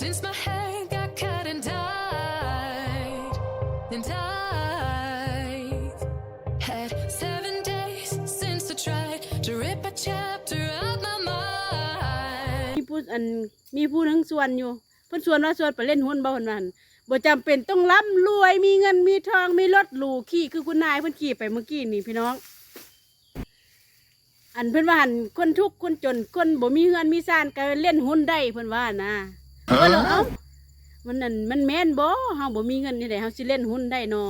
Since my hair got cut and dyed, and I've had seven days since I tried to rip a chapter out my mind. มีผู้อันมีผู้หนึงส่วนอยู่เพิ่นส่วนว่าส่วนไปเล่นหุ้นบ่เพิ่นนั่นบ่จำเป็นต้องร่ำรวยมีเงินมีทองมีรถหรูขี่คือคุณนายเพิ่นขี่ไปเมื่อกี้นี่พี่น้อง อันเพิ่นว่าหั่นคนทุกข์คนจนคนบ่มีเงินมีซ่านก็เล่นหุ้นได้เพิ่นว่านะ เพิ่นเลยเอ้ามันนั่นมันแม่นบ่เฮาบ่มีเงินนี่ได้เฮาสิเล่นหุ้นได้นอ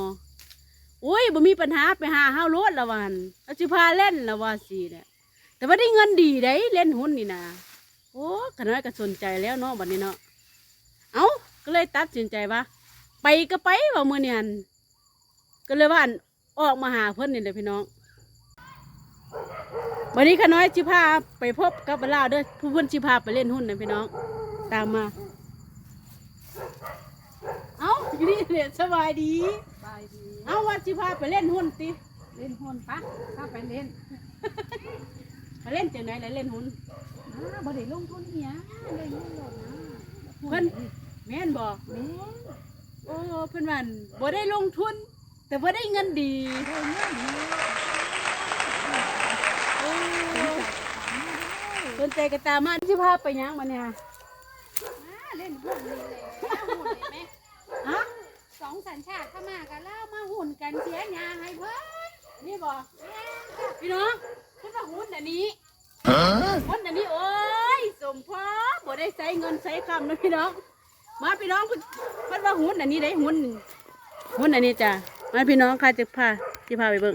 โอ้ยบ่มีปัญหาไปหาเฮาโลดละวันเฮาสิพาเล่นละว่าสิแหละแต่ว่าได้เงินดีได้เล่นหุ้นนี่นะโอ้ขน้อยก็สนใจแล้วเนาะบัดนี้เนาะเอาก็เลยตัดสินใจว่า ไปก็ไปว่ามือนี่หันก็เลยว่าอั่นออกมาหาเพื่อนนี่เลยพี่น้องวันนี้ขน้อยชิพาไปพบกับเล่าวเด้อผู้เพื่อนชิพาไปเล่นหุ้นนะพี่น้อง ตามมา อาอยู่นี่เนี่ยสบายดี บายดีเอาว่าชิพาไปเล่นหุ้นติเล่นหุ้นปะถ้าไปเล่นไปเล่นจากไหนเลยเล่นหุ้นนะบ่ได้ลงทุนเนียเล่นหุ้นโลดนะเพิ่นแม่นบอกแม่โอ้เพื่อนวันบ่ได้ลงทุน แต่ว่าได้เงินดีได้เงินดีโอ้สนใจกระตามมาที่พาไปยังมาเนี่ยมาเล่นหุ้นนี่แหละหุ้นนี่แม่ฮะส องสัญชาติเข้ามากันแล้วมาหุ้นกันเสียหยาให้เพิ่นนี่บอกพี่น้องขึ้นมาหุ้นอันนี้หุ้นอันนี้โอ้ยสมพอบ่ได้ใช้เงินใช้คำนะพี่น้อง มาพี่น้องเพิ่นเพิ่นว่าหุ้นอันนี้ได้หุ้นหุ้นอันนี้จ้ะมาพี่น้องใครจะพาจะพาไปเบิ่ง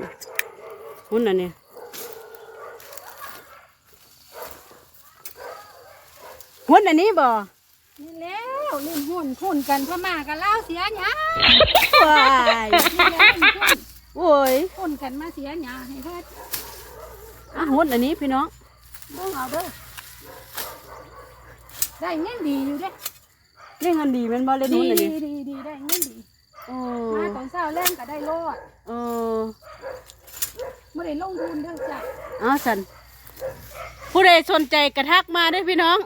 หุ้นอันนี้หุ้นอันนี้บ่ เล่นหุ้นหุ้นกันเข้ามากันแล้วเสียหยาว้ายนี่แหละเล่นหุ้นโอ้ยหุ้นกันมาเสียหยาให้เพิ่นอะหุ้นอันนี้พี่น้องเบิ่งเอาเด้อได้เงินดีอยู่เด้เล่นเงินดีแมันบ่เล่นดีหุ้นอันดีนี้ดีดีได้เงินดีโอ้มาตอนเช้าเล่นก็ได้โลดโอ้ไม่ได้ลงทุนเด้อจ้ะเอาสันผู้ใดสนใจกระทักมาเด้วยพี่น้อง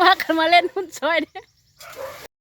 ว่ากันมาเล่นหุ้นซอยเด้อ